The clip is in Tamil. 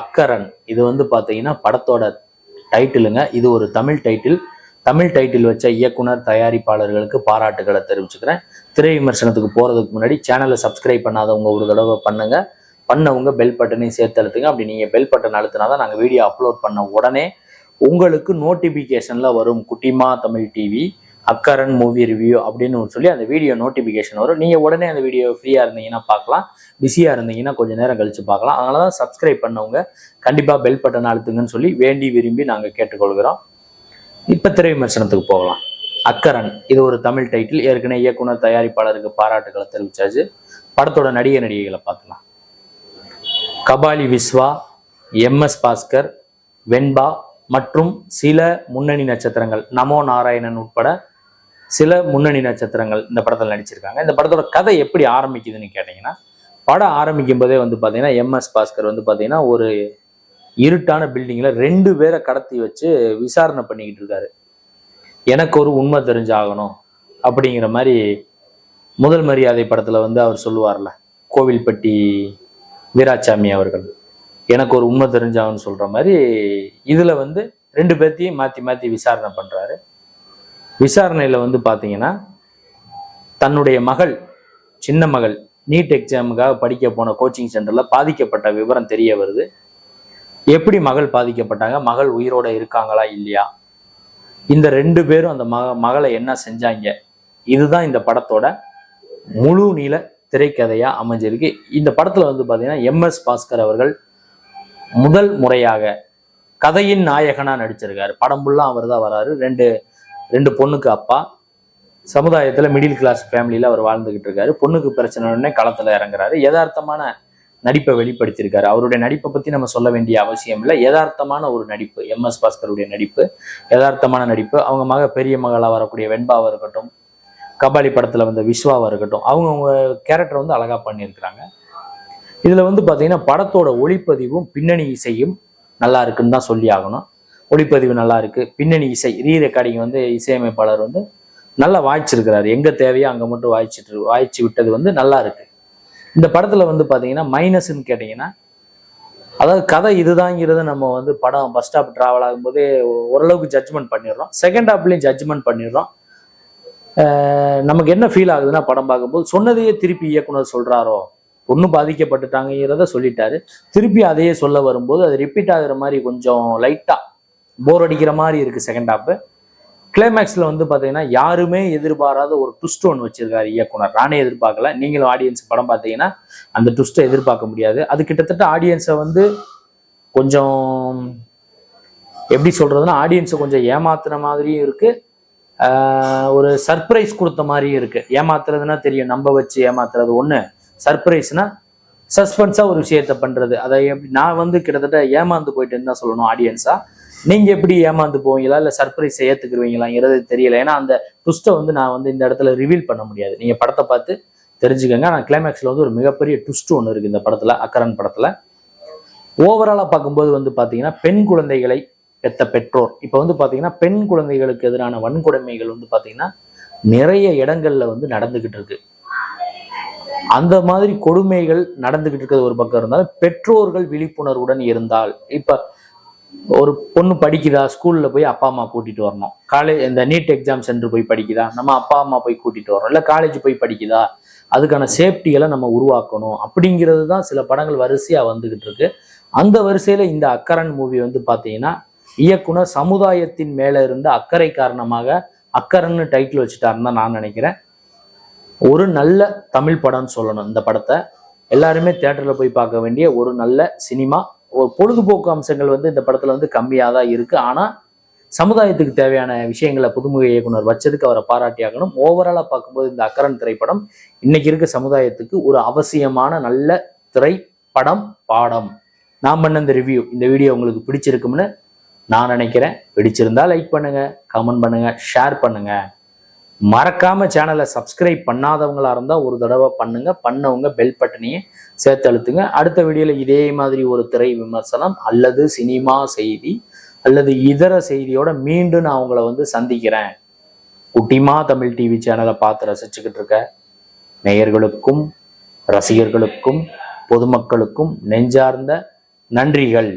அக்கரன். இது வந்து பார்த்தீங்கன்னா படத்தோட டைட்டிலுங்க. இது ஒரு தமிழ் டைட்டில். தமிழ் டைட்டில் வச்ச இயக்குனர் தயாரிப்பாளர்களுக்கு பாராட்டுகளை தெரிவிச்சுக்கிறேன். திரை விமர்சனத்துக்கு போகிறதுக்கு முன்னாடி சேனலை சப்ஸ்கிரைப் பண்ணாதவங்க ஒரு தடவை பண்ணுங்க. பண்ணவங்க பெல் பட்டனையும் சேர்த்து அழுத்துங்க. அப்படி நீங்கள் பெல் பட்டன் அழுத்தினா தான் நாங்கள் வீடியோ அப்லோட் பண்ண உடனே உங்களுக்கு நோட்டிஃபிகேஷனில் வரும் குட்டிமா Tamil TV Akkaran movie review அப்படின்னு சொல்லி அந்த வீடியோ நோட்டிபிகேஷன் வரும். நீங்கள் உடனே அந்த வீடியோ ஃப்ரீயாக இருந்தீங்கன்னா பார்க்கலாம். பிஸியாக இருந்தீங்கன்னா கொஞ்சம் நேரம் கழிச்சு பார்க்கலாம். அதனால தான் சப்ஸ்கிரைப் பண்ணவங்க கண்டிப்பாக பெல் பட்டன் அழுத்துங்கன்னு சொல்லி வேண்டி விரும்பி நாங்கள் கேட்டுக்கொள்கிறோம். இப்போ திரை விமர்சனத்துக்கு போகலாம். அக்கரன் இது ஒரு தமிழ் டைட்டில் ஏற்கனவே இயக்குனர் தயாரிப்பாளருக்கு பாராட்டுகளை தெரிவிச்சாச்சு. படத்தோட நடிகை நடிகைகளை பார்க்கலாம். கபாலி விஸ்வா எம்எஸ் பாஸ்கர் வெண்பா மற்றும் சில முன்னணி நட்சத்திரங்கள். நமோ நாராயணன் உட்பட சில முன்னணி நட்சத்திரங்கள் இந்த படத்தில் நடிச்சிருக்காங்க. இந்த படத்தோட கதை எப்படி ஆரம்பிக்குதுன்னு கேட்டிங்கன்னா படம் ஆரம்பிக்கும் போதே வந்து பார்த்தீங்கன்னா எம்எஸ் பாஸ்கர் வந்து பார்த்தீங்கன்னா ஒரு இருட்டான பில்டிங்கில் ரெண்டு பேரை கடத்தி வச்சு விசாரணை பண்ணிக்கிட்டு இருக்காரு. எனக்கு ஒரு உண்மை தெரிஞ்சாகணும் அப்படிங்கிற மாதிரி முதல் மரியாதை படத்தில் வந்து அவர் சொல்லுவார்ல கோவில்பட்டி வீராசாமி அவர்கள். எனக்கு ஒரு உண்மை தெரிஞ்சாகன்னு சொல்கிற மாதிரி இதில் வந்து ரெண்டு பேர்த்தையும் மாற்றி மாற்றி விசாரணை பண்ணுறாரு விசாரணையில் வந்து பார்த்தீங்கன்னா தன்னுடைய மகள் சின்ன மகள் நீட் எக்ஸாமுக்காக படிக்க போன கோச்சிங் சென்டரில் பாதிக்கப்பட்ட விவரம் தெரிய வருது. எப்படி மகள் பாதிக்கப்பட்டாங்க? மகள் உயிரோட இருக்காங்களா இல்லையா? இந்த ரெண்டு பேரும் அந்த மக மகளை என்ன செஞ்சாங்க? இதுதான் இந்த படத்தோட முழு நீள திரைக்கதையா அமைஞ்சிருக்கு. இந்த படத்துல வந்து பாத்தீங்கன்னா எம். எஸ். பாஸ்கர் அவர்கள் முதல் முறையாக கதையின் நாயகனா நடிச்சிருக்காரு. படம் ஃபுல்லா அவர் தான் வராரு. ரெண்டு ரெண்டு பொண்ணுக்கு அப்பா. சமுதாயத்தில் மிடில் கிளாஸ் ஃபேமிலியில் அவர் வாழ்ந்துகிட்டு இருக்காரு. பொண்ணுக்கு பிரச்சனை உடனே களத்தில் இறங்குறாரு. யதார்த்தமான நடிப்பை வெளிப்படுத்தியிருக்காரு. அவருடைய நடிப்பை பற்றி நம்ம சொல்ல வேண்டிய அவசியம் இல்லை. யதார்த்தமான ஒரு நடிப்பு எம் எஸ் பாஸ்கருடைய நடிப்பு யதார்த்தமான நடிப்பு. அவங்க மக பெரிய மகளாக வரக்கூடிய வெண்பாவாக இருக்கட்டும் கபாலி படத்தில் வந்த விஸ்வாவாக இருக்கட்டும் அவங்க அவங்க கேரக்டர் வந்து அழகாக பண்ணியிருக்கிறாங்க. இதில் வந்து பார்த்தீங்கன்னா படத்தோட ஒளிப்பதிவும் பின்னணி இசையும் நல்லா இருக்குன்னு தான் சொல்லி ஆகணும். ஒளிப்பதிவு நல்லா இருக்கு. பின்னணி இசை ரீ ரெக்கார்டிங் வந்து இசையமைப்பாளர் வந்து நல்லா வாய்ச்சிருக்கிறாரு. எங்க தேவையோ அங்க மட்டும் வாய்ச்சிட்டு வாய்ச்சி விட்டது வந்து நல்லா இருக்கு. இந்த படத்துல வந்து பாத்தீங்கன்னா மைனஸ்ன்னு கேட்டீங்கன்னா அதாவது கதை இதுதாங்கிறத நம்ம வந்து படம் பஸ் ஸ்டாப் டிராவல் ஆகும்போதே ஓரளவுக்கு ஜட்ஜ்மெண்ட் பண்ணிடுறோம். செகண்ட் ஹாப்லையும் ஜட்ஜ்மெண்ட் பண்ணிடுறோம். நமக்கு என்ன ஃபீல் ஆகுதுன்னா படம் பார்க்கும்போது சொன்னதையே திருப்பி இயக்குனர் சொல்றாரோ? ஒன்றும் பாதிக்கப்பட்டுட்டாங்கிறத சொல்லிட்டாரு. திருப்பி அதையே சொல்ல வரும்போது அது ரிப்பீட் ஆகுற மாதிரி கொஞ்சம் லைட்டாக போர் அடிக்கிற மாதிரி இருக்கு செகண்ட் ஹாப் கிளைமேக்ஸ்ல வந்து பார்த்தீங்கன்னா யாருமே எதிர்பாராத ஒரு ட்விஸ்ட் ஒன்று வச்சிருக்காரு இயக்குனர். நானே எதிர்பார்க்கல. நீங்களும் ஆடியன்ஸ் படம் பார்த்தீங்கன்னா அந்த ட்விஸ்ட்டை எதிர்பார்க்க முடியாது. அது கிட்டத்தட்ட ஆடியன்ஸை வந்து கொஞ்சம் எப்படி சொல்றதுன்னா ஆடியன்ஸை கொஞ்சம் ஏமாத்துன மாதிரியும் இருக்கு. ஆஹ் ஒரு சர்ப்ரைஸ் கொடுத்த மாதிரியும் இருக்கு. ஏமாத்துறதுன்னா தெரியும். நம்ப வச்சு ஏமாத்துறது ஒன்று சர்ப்ரைஸ்னா சஸ்பென்ஸாக ஒரு விஷயத்த பண்றது. அதை எப்படி நான் வந்து கிட்டத்தட்ட ஏமாந்து போயிட்டேன்னு தான் சொல்லணும் ஆடியன்ஸாக நீங்க எப்படி ஏமாந்து போவீங்களா? இல்ல சர்ப்ரைஸ் ஏத்துக்குருவீங்களாங்கிறது தெரியல. ஏன்னா அந்த ட்விஸ்ட்டை வந்து நான் வந்து இந்த இடத்துல ரிவீல் பண்ண முடியாது. நீங்க படத்தை பார்த்து தெரிஞ்சுக்கங்க. ஆனால் கிளைமேக்ஸ்ல வந்து ஒரு மிகப்பெரிய ட்விஸ்ட் ஒன்று இருக்கு இந்த படத்துல அக்கரன் படத்துல. ஓவராலா பார்க்கும்போது வந்து பாத்தீங்கன்னா பெண் குழந்தைகளை பெத்த பெற்றோர். இப்போ வந்து பாத்தீங்கன்னா பெண் குழந்தைகளுக்கு எதிரான வன்கொடுமைகள் வந்து பாத்தீங்கன்னா நிறைய இடங்கள்ல வந்து நடந்துகிட்டு இருக்கு. அந்த மாதிரி கொடுமைகள் நடந்துகிட்டு இருக்கிறது ஒரு பக்கம் இருந்தாலும் பெற்றோர்கள் விழிப்புணர்வுடன் இருந்தால் இப்ப ஒரு பொண்ணு படிக்குதா? ஸ்கூல்ல போய் அப்பா அம்மா கூட்டிட்டு வரணும். காலேஜ் இந்த நீட் எக்ஸாம் சென்டர் போய் படிக்குதா? நம்ம அப்பா அம்மா போய் கூட்டிட்டு வரணும். இல்லை காலேஜ் போய் படிக்குதா? அதுக்கான சேஃப்டிகளை நம்ம உருவாக்கணும். அப்படிங்கிறது தான் சில படங்கள் வரிசையா வந்துகிட்டு இருக்கு. அந்த வரிசையில இந்த அக்கரன் மூவி வந்து பாத்தீங்கன்னா இயக்குனர் சமுதாயத்தின் மேல இருந்த அக்கறை காரணமாக அக்கரன்னு டைட்டில் வச்சுட்டாருன்னு தான் நான் நினைக்கிறேன். ஒரு நல்ல தமிழ் படம்னு சொல்லணும் இந்த படத்தை. எல்லாருமே தேட்டரில் போய் பார்க்க வேண்டிய ஒரு நல்ல சினிமா ஒரு பொழுதுபோக்கு அம்சங்கள் வந்து இந்த படத்தில் வந்து கம்மியாக தான் இருக்குது ஆனால் சமுதாயத்துக்கு தேவையான விஷயங்களை புதுமுக இயக்குனர் வச்சதுக்கு அவரை பாராட்டியாகணும். ஓவராலாக பார்க்கும்போது இந்த அக்கரன் திரைப்படம் இன்னைக்கு இருக்க சமுதாயத்துக்கு ஒரு அவசியமான நல்ல திரைப்படம் பாடம். நான் பண்ண இந்த ரிவ்யூ இந்த வீடியோ உங்களுக்கு பிடிச்சிருக்கும்னு நான் நினைக்கிறேன். பிடிச்சிருந்தா லைக் பண்ணுங்க கமெண்ட் பண்ணுங்க ஷேர் பண்ணுங்க. மறக்காம சேனலை சப்ஸ்கிரைப் பண்ணாதவங்களா இருந்தா ஒரு தடவை பண்ணுங்க. பண்ணவங்க பெல் பட்டனையே சேர்த்து அழுத்துங்க அடுத்த வீடியோல இதே மாதிரி ஒரு திரை விமர்சனம் அல்லது சினிமா செய்தி அல்லது இதர செய்தியோட மீண்டும் நான் உங்களை வந்து சந்திக்கிறேன். குட்டிமா தமிழ் டிவி சேனலை பார்த்து ரசிச்சுக்கிட்டு இருக்க. நேயர்களுக்கும் ரசிகர்களுக்கும் பொதுமக்களுக்கும் நெஞ்சார்ந்த நன்றிகள்.